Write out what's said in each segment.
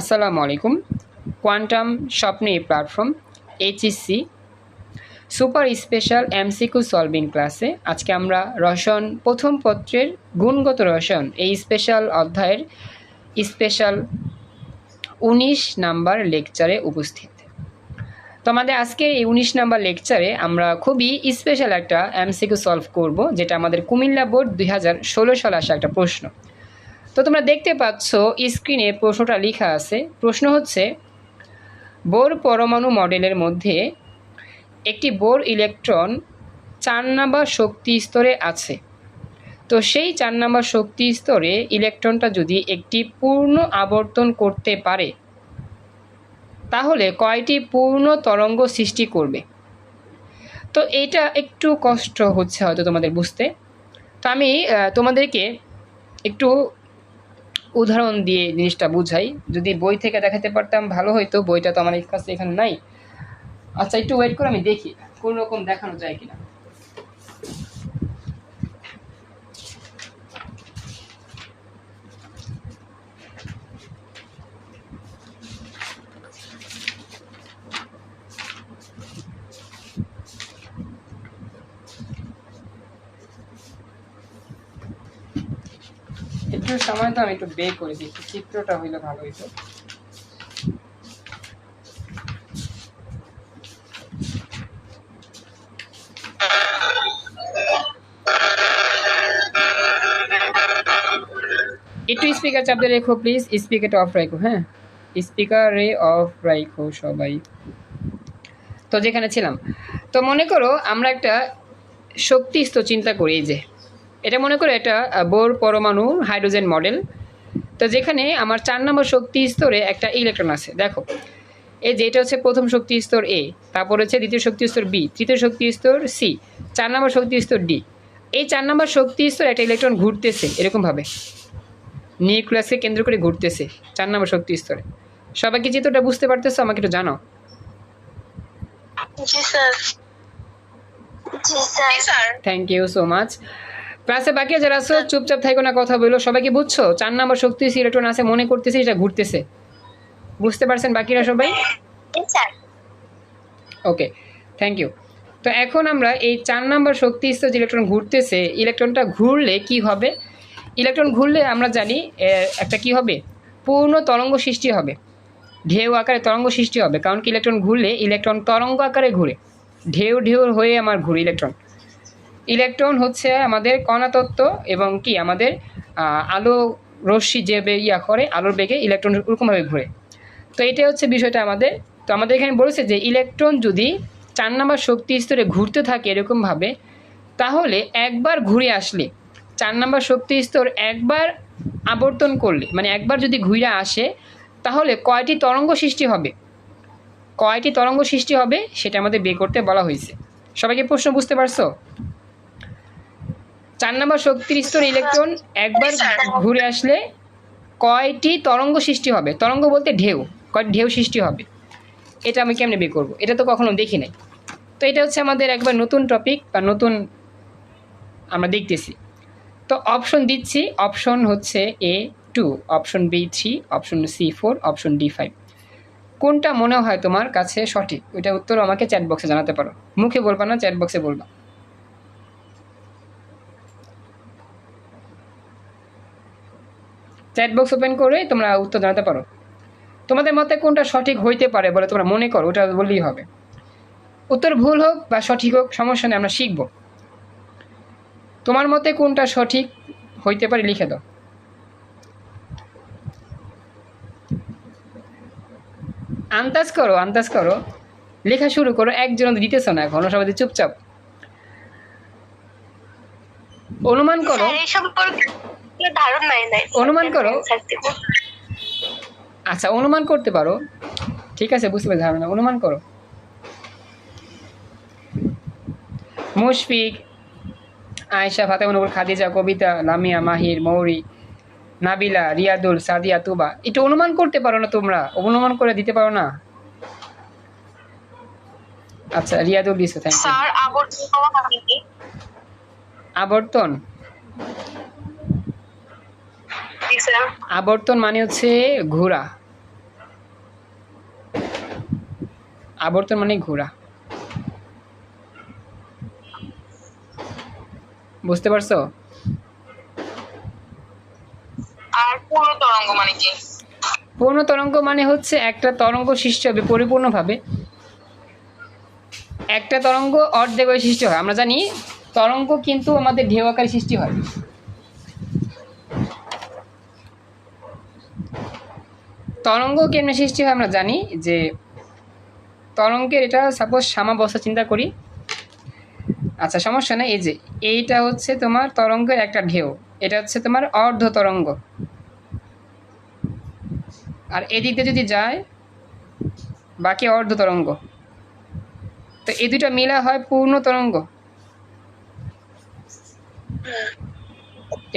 আসসালামু আলাইকুম। কোয়ান্টাম স্বপ্নে platform HSC super special MCQ solving ক্লাসে আজকে আমরা রসায়ন, প্রথম পত্রের গুণগত রসায়ন, এই স্পেশাল অধ্যায়ের স্পেশাল উনিশ নাম্বার লেকচারে উপস্থিত। তো আমাদের আজকে এই উনিশ নাম্বার লেকচারে আমরা খুবই স্পেশাল একটা এমসিকিউ সলভ করব, যেটা আমাদের কুমিল্লা বোর্ড দুই হাজার ষোলো সালে আসা একটা প্রশ্ন। তো তোমরা দেখতে পাচ্ছ স্ক্রিনে প্রশ্নটা লেখা আছে। প্রশ্ন হচ্ছে, বোর পরমাণু মডেলের মধ্যে একটি বোর ইলেকট্রন চার নাম্বার শক্তি স্তরে আছে। তো সেই চার নাম্বার শক্তি স্তরে ইলেকট্রনটা যদি একটি পূর্ণ আবর্তন করতে পারে, তাহলে কয়টি পূর্ণ তরঙ্গ সৃষ্টি করবে? তো এটা একটু কষ্ট হচ্ছে হয়তো তোমাদের বুঝতে। তো আমি তোমাদেরকে একটু উদাহরণ দিয়ে জিনিসটা বুঝাই। যদি বই থেকে দেখাতে পারতাম, ভালো হইতো। বইটা তো আমার কাছে এখানে নাই। আচ্ছা একটু ওয়েট করে আমি দেখি কোন রকম দেখানো যায় কিনা। একটু সময় তো আমি একটু বে করে দিই, একটু চিত্রটা হইলে ভালো হইতো। একটু স্পিকার চাপ দিয়ে রেখো প্লিজ স্পিকারটা অফ রাখো হ্যাঁ? স্পিকারে অফ রাখো সবাই। তো যেখানে ছিলাম। তো মনে করো আমরা একটা শক্তি স্তর চিন্তা করি যে এটা মনে করো এটা বোর পরমাণু হাইড্রোজেন মডেল। তো যেখানে আমার চার নম্বর শক্তি স্তরে একটা ইলেকট্রন আছে দেখো। এই যে এটা হচ্ছে প্রথম শক্তি স্তর এ তারপর হচ্ছে দ্বিতীয় শক্তি স্তর বি তৃতীয় শক্তি স্তর সি চার নম্বর শক্তি স্তর ডি এই চার নম্বর শক্তি স্তর একটা ইলেকট্রন ঘুরতেছে এরকমভাবে। নিউক্লিয়াসকে কেন্দ্র করে ঘুরতেছে চার নম্বর শক্তি স্তরে। সবাই কি চিত্রটা বুঝতে পারতেছো? আমাকে একটু জানাও। জি sir. Sir. Thank you so much ক্লাসে বাকি যারা আছো চুপচাপ থাকো না কথা বলো সবাই কি বুঝছ? চার নাম্বার শক্তি ইলেকট্রন আছে মনে করতেছে এটা ঘুরতেছে। বুঝতে পারছেন বাকিরা সবাই? ওকে থ্যাংক ইউ তো এখন আমরা এই চার নাম্বার শক্তি স্তর ইলেকট্রন ঘুরতেছে ইলেকট্রনটা ঘুরলে কি হবে? ইলেকট্রন ঘুরলে আমরা জানি একটা কি হবে? পূর্ণ তরঙ্গ সৃষ্টি হবে। ঢেউ আকারে তরঙ্গ সৃষ্টি হবে। কারণ কি ইলেকট্রন ঘুরলে ইলেকট্রন তরঙ্গ আকারে ঘুরে। ঢেউ ঢেউ হয়ে আমার ঘুরে ইলেকট্রন। ইলেকট্রন হচ্ছে আমাদের কণাতত্ত্ব এবং কি আমাদের আলো রশ্মি যে ইয়া করে, আলোর বেগে ইলেকট্রন ওরকমভাবে ঘুরে। তো এটা হচ্ছে বিষয়টা আমাদের। তো আমাদের এখানে বলেছে যে ইলেকট্রন যদি চার নাম্বার শক্তি স্তরে ঘুরতে থাকে এরকমভাবে, তাহলে একবার ঘুরে আসলে, চার নাম্বার শক্তি স্তর একবার আবর্তন করলে মানে একবার যদি ঘুরে আসে, তাহলে কয়টি তরঙ্গ সৃষ্টি হবে? কয়টি তরঙ্গ সৃষ্টি হবে সেটা আমাদের বের করতে বলা হয়েছে। সবাইকে প্রশ্ন, বুঝতে পারছ? চার নম্বর শক্তির স্তর ইলেকট্রন একবার ঘুরে আসলে কয়টি তরঙ্গ সৃষ্টি হবে? তরঙ্গ বলতে ঢেউ। কয়টি ঢেউ সৃষ্টি হবে? এটা আমি কেমনে বের করব? এটা তো কখনো দেখি নাই। তো এটা হচ্ছে আমাদের একবার নতুন টপিক বা নতুন আমরা দেখতেছি। তো অপশন দিচ্ছি। অপশন হচ্ছে A two option B three option C four option D five কোনটা মনে হয় তোমার কাছে সঠিক? ওইটা উত্তর আমাকে চ্যাট বক্সে জানাতে পারো। মুখে বলবা না চ্যাট বক্সে বলবা। চ্যাট বক্স ওপেন করে তোমরা উত্তর জানাতে পারো। তোমাদের মতে কোনটা সঠিক হইতে পারে বলে তোমরা মনে করো, ওটা বললেই হবে। উত্তর ভুল হোক বা সঠিক হোক, সমস্যা নেই, আমরা শিখব। তোমার মতে কোনটা সঠিক হইতে পারে লিখে দাও। আন্দাজ করো আন্দাজ করো। লেখা শুরু করো, একজন দিতেছ না এখন, সবাই চুপচাপ। অনুমান করো। নাই অনুমান করো। আচ্ছা অনুমান করতে পারো। ঠিক আছে বুঝতে পারছি ধারণা। অনুমান করো। মুশফিক আয়েশা ফাতেমা খাদিজা কবিতা লামিয়া মাহির মৌরি নাবিলা রিয়াদুল সাদিয়া তুবা। একটু অনুমান করতে পারো না তোমরা? অনুমান করে দিতে পারো না? আচ্ছা রিয়াদুল দিছো থ্যাংক ইউ স্যার আবর্তন? আবর্তন মানে হচ্ছে ঘোরা আবর্তন মানে ঘোরা বুঝতে পারছ? পূর্ণ তরঙ্গ মানে পূর্ণ তরঙ্গ মানে হচ্ছে একটা তরঙ্গ সৃষ্টি হবে পরিপূর্ণভাবে। একটা তরঙ্গ অর্ধেক সৃষ্টি হয়। আমরা জানি তরঙ্গ কিন্তু আমাদের ঢেউ আকারে সৃষ্টি হয়। তরঙ্গ কেমনে সৃষ্টি হয় আমরা জানি যে তরঙ্গের এটা সাপোজ সামাবস্থা চিন্তা করি। আচ্ছা সমস্যা নেই, এই যে এইটা হচ্ছে তোমার তরঙ্গের একটা ঢেউ, এটা হচ্ছে তোমার অর্ধ তরঙ্গ। আর এদিক যদি যায়, বাকি অর্ধ তরঙ্গ। তো এই দুইটা মিলা হয় পূর্ণ তরঙ্গ।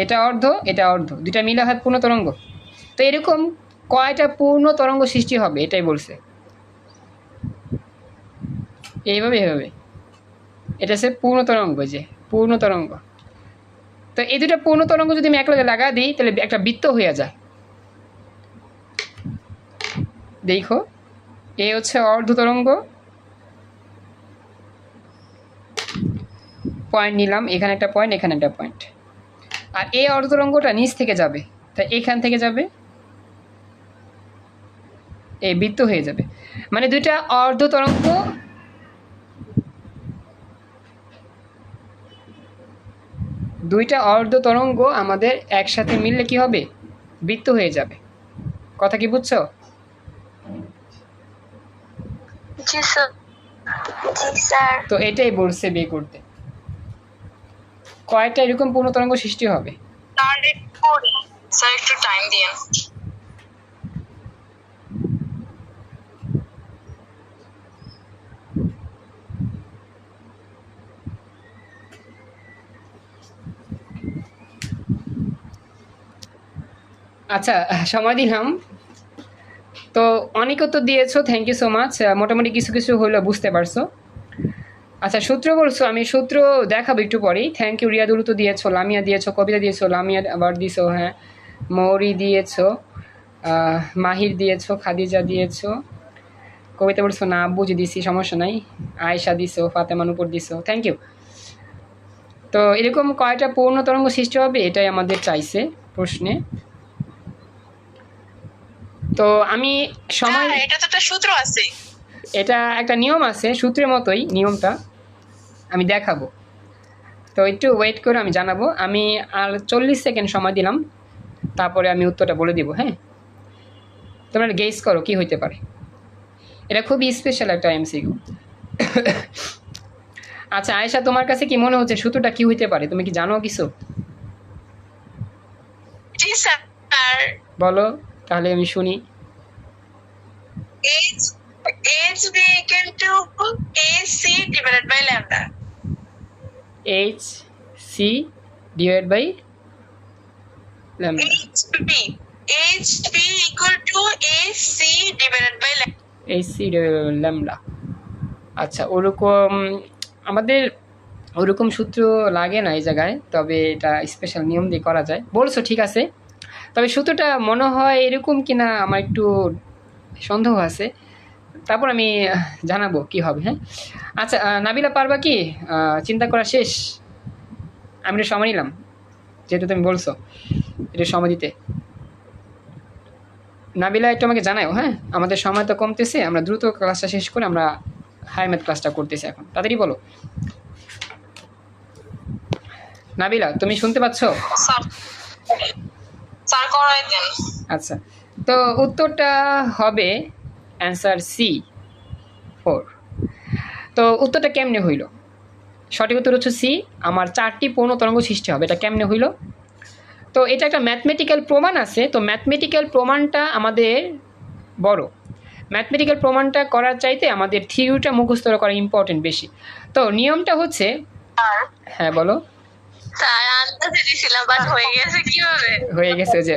এটা অর্ধ এটা অর্ধ, দুইটা মিলা হয় পূর্ণ তরঙ্গ। তো এরকম কয়টা পূর্ণ তরঙ্গ সৃষ্টি হবে? এটাই বলছে। এইভাবে এভাবে এটা হচ্ছে পূর্ণ তরঙ্গ যে, পূর্ণ তরঙ্গ। তো এই দুটা পূর্ণ তরঙ্গ যদি আমি একলগে লাগা দিই, তাহলে একটা বৃত্ত হয়ে যায়। দেখো, এ হচ্ছে অর্ধ তরঙ্গ পয়েন্ট নিলাম, এখানে একটা পয়েন্ট, এখানে একটা পয়েন্ট। আর এই অর্ধ তরঙ্গটা নিচ থেকে যাবে। তা এখান থেকে যাবে। এই বৃত্ত হয়ে যাবে। মানে দুইটা অর্ধ তরঙ্গ দুইটা অর্ধ তরঙ্গ আমাদের একসাথে মিললে কি হবে? বৃত্ত হয়ে যাবে। কথা কি বুঝছ? তো এটাই বলছে বিয়ে করতে। কয়টা এরকম পূর্ণ তরঙ্গ সৃষ্টি হবে। স্যার একটু টাইম দিন আচ্ছা সময় দিলাম। তো অনেক তো দিয়েছ থ্যাংক ইউ সো মাচ মোটামুটি কিছু কিছু হলো, বুঝতে পারছ। আচ্ছা সূত্র বলছো, আমি সূত্র দেখাবো একটু পরেই। থ্যাংক ইউ রিয়াদুল তো দিয়েছ, লামিয়া দিয়েছ, কবিতা দিয়েছ লামিয়া আবার দিয়েছ হ্যাঁ। মৌরি দিয়েছ মাহির দিয়েছ, খাদিজা দিয়েছ। কবিতা বলছো, না বুঝে দিছি, সমস্যা নাই। আয়েশা দিছো ফাতেমান উপর দিছো থ্যাংক ইউ তো এরকম কয়টা পূর্ণ তরঙ্গ সৃষ্টি হবে, এটাই আমাদের চাইছে প্রশ্নে। তো আমি সময় এটা তো একটা সূত্র আছে। এটা একটা নিয়ম আছে সূত্রের মতোই নিয়মটা। আমি দেখাবো। তো একটু ওয়েট করে আমি জানাব। আমি আর চল্লিশ সেকেন্ড সময় দিলাম। তারপরে আমি উত্তরটা বলে দিব হ্যাঁ? তোমরা গেস করো কি হইতে পারে। এটা খুবই স্পেশাল একটা এমসিকিউ আচ্ছা আয়েশা তোমার কাছে কি মনে হচ্ছে সূত্রটা কি হইতে পারে? তুমি কি জানো কিছু? বলো। তাহলে আমি শুনি। H h be equal to ac divided by lambda H C divide by lambda h b h b equal to ac divided by lambda এই সি ল্যামডা আচ্ছা ওরকম আমাদের ওরকম সূত্র লাগে না এই জায়গায় তবে এটা স্পেশাল নিয়ম দিয়ে করা যায়। বলছো ঠিক আছে? তবে সূত্রটা মনে হয় এরকম কিনা আমার একটু সন্দেহ আছে। তারপর আমি জানাব কি হবে হ্যাঁ? আচ্ছা নাবিলা পারবা কি? চিন্তা করা শেষ? আমি এটা সময় নিলাম, যেহেতু তুমি বলছো এটা সময় দিতে। নাবিলা, একটু আমাকে জানাও হ্যাঁ? আমাদের সময় তো কমতেছে, আমরা দ্রুত ক্লাসটা শেষ করে আমরা হায়ার ম্যাথ ক্লাসটা করতেছি এখন। তাড়াতাড়ি বলো। নাবিলা, তুমি শুনতে পাচ্ছ? স্যার করাই দেন। আচ্ছা তো উত্তরটা হবে অ্যান্সার সি ফোর তো উত্তরটা কেমনে হইল? সঠিক উত্তর হচ্ছে সি আমার চারটি পূর্ণ তরঙ্গ সৃষ্টি হবে এটা কেমনে হইল? তো এটা একটা ম্যাথমেটিক্যাল প্রমাণ আছে তো ম্যাথমেটিক্যাল প্রমাণটা আমাদের বড়। ম্যাথমেটিক্যাল প্রমাণটা করার চাইতে আমাদের থিওরিটা মুখস্থ করা ইম্পর্টেন্ট বেশি। তো নিয়মটা হচ্ছে হ্যাঁ বলো। স্যার আন্দাজে দিছিলাম বাট হয়ে গেছে কীভাবে? হয়ে গেছে যে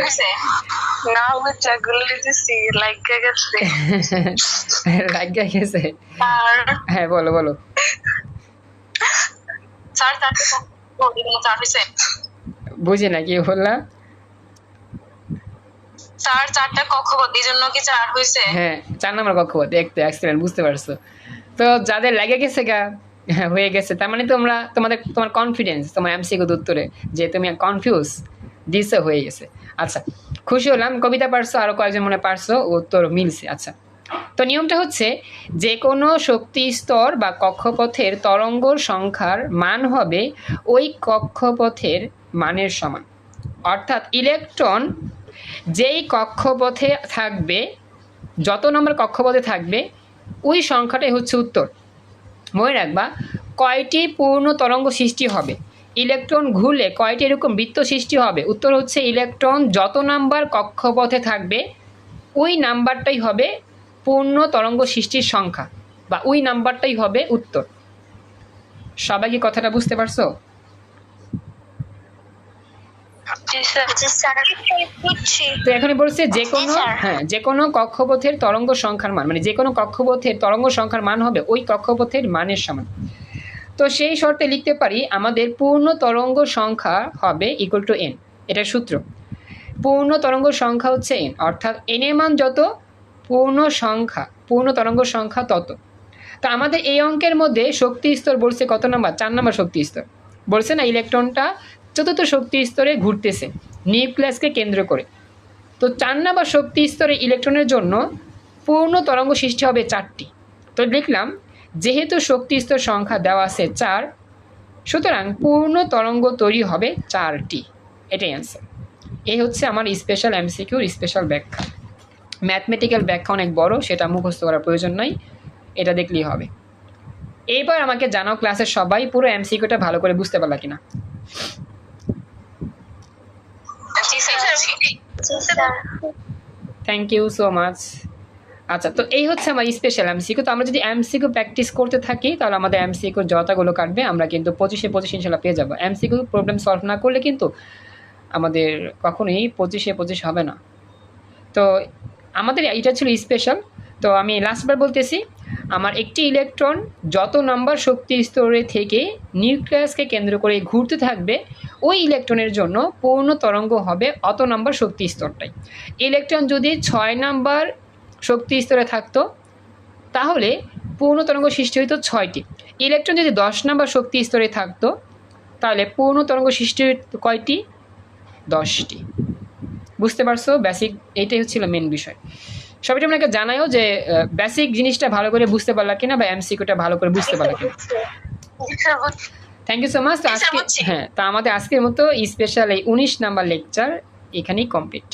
না বুঝা গুলো দিছি লাইক গেছে। হ্যাঁ বলো বলো। স্যার বুঝি না কি বললাম স্যার চারটা কক্ষপথ এই জন্য কি চার হয়েছে? হ্যাঁ চার নম্বর কক্ষপথ দেখতে এক্সিলেন্ট বুঝতে পারছ। তো যাদের লেগে গেছে গা হ্যাঁ, হয়ে গেছে। তার মানে তোমরা তোমাদের তোমার কনফিডেন্স তোমার এমসিকিউ উত্তরে যে তুমি কনফিউজ দিছে হয়ে গেছে। আচ্ছা খুশি হলাম। কবিতা পারছ আরও কয়েকজন মনে পারছ উত্তর মিলছে। আচ্ছা তো নিয়মটা হচ্ছে যে কোনো শক্তি স্তর বা কক্ষপথের তরঙ্গর সংখ্যার মান হবে ওই কক্ষপথের মানের সমান। অর্থাৎ ইলেকট্রন যেই কক্ষপথে থাকবে যত নম্বর কক্ষপথে থাকবে ওই সংখ্যাটাই হচ্ছে উত্তর। মনে রাখবা, কয়টি পূর্ণ তরঙ্গ সৃষ্টি হবে? ইলেকট্রন ঘুরলে কয়টি এরকম বৃত্ত সৃষ্টি হবে? উত্তর হচ্ছে ইলেকট্রন যত নাম্বার কক্ষপথে থাকবে, ওই নাম্বারটাই হবে পূর্ণ তরঙ্গ সৃষ্টির সংখ্যা, বা ওই নাম্বারটাই হবে উত্তর। সবাই কি কথাটা বুঝতে পারছ জি স্যার জি স্যার বুঝছি তো এখানে বলছে যে কোনো। হ্যাঁ যে কোনো কক্ষপথের তরঙ্গ সংখ্যার মান মানে যে কোনো কক্ষপথের তরঙ্গ সংখ্যার মান হবে ওই কক্ষপথের মানের সমান। তো সেই শর্তে লিখতে পারি আমাদের পূর্ণ তরঙ্গ সংখ্যা হবে ইকুয়াল টু এন এটা সূত্র। পূর্ণ তরঙ্গ সংখ্যা হচ্ছে এন অর্থাৎ এন এর মান যত পূর্ণ সংখ্যা পূর্ণ তরঙ্গ সংখ্যা তত। তো আমাদের এই অঙ্কের মধ্যে শক্তি স্তর বলছে কত নাম্বার? চার নাম্বার শক্তি স্তর বলছে না ইলেকট্রনটা চতুর্থ শক্তি স্তরে ঘুরতেছে। নিউক্লিয়াসকে কেন্দ্র করে। তো চার নাম্বার শক্তি স্তরে ইলেকট্রনের জন্য পূর্ণ তরঙ্গ সৃষ্টি হবে চারটি। তো লিখলাম, যেহেতু শক্তি স্তর সংখ্যা দেওয়া আছে চার, সুতরাং পূর্ণ তরঙ্গ তৈরি হবে চারটি। এটাই অ্যান্সার এই হচ্ছে আমার স্পেশাল এমসিকিউর স্পেশাল ব্যাখ্যা। ম্যাথমেটিক্যাল ব্যাখ্যা অনেক বড়, সেটা মুখস্থ করার প্রয়োজন নাই। এটা দেখলেই হবে। এইবার আমাকে জানাও ক্লাসের সবাই পুরো এমসিকিউটা ভালো করে বুঝতে পারলা কিনা। থ্যাংক ইউ সো মাচ আচ্ছা তো এই হচ্ছে আমার স্পেশাল এমসিকিউ তো আমরা যদি এমসিকিউ প্র্যাকটিস করতে থাকি, তাহলে আমাদের এমসিকিউ যতগুলো কাটবে, আমরা কিন্তু পঁচিশে পঁচিশ ইনশাল্লাহ পেয়ে যাব। এমসিকিউ প্রবলেম সলভ না করলে কিন্তু আমাদের কখনোই পঁচিশে পঁচিশ হবে না। তো আমাদের এটা ছিল স্পেশাল তো আমি লাস্টবার বলতেছি আমার একটি ইলেকট্রন যত নাম্বার শক্তি স্তরে থেকে নিউক্লিয়াসকে কেন্দ্র করে ঘুরতে থাকবে, ওই ইলেকট্রনের জন্য পূর্ণ তরঙ্গ হবে অত নাম্বার শক্তি স্তরটাই। ইলেকট্রন যদি ছয় নাম্বার শক্তি স্তরে থাকতো, তাহলে পূর্ণ তরঙ্গ সৃষ্টি হইতো ছয়টি। ইলেকট্রন যদি দশ নাম্বার শক্তি স্তরে থাকতো, তাহলে পূর্ণ তরঙ্গ সৃষ্টি হইতো কয়টি? দশটি। বুঝতে পারছ? বেসিক এইটাই হচ্ছিল মেন বিষয়। সবাই আপনাকে জানাইও যে বেসিক জিনিসটা ভালো করে বুঝতে পারলা কিনা বা এমসিকিউটা ভালো করে বুঝতে পারলা কিনা। থ্যাংক ইউ সো মাচ তো আজকে হ্যাঁ তা আমাদের আজকের মতো স্পেশাল এই উনিশ নাম্বার লেকচার এখানেই কমপ্লিট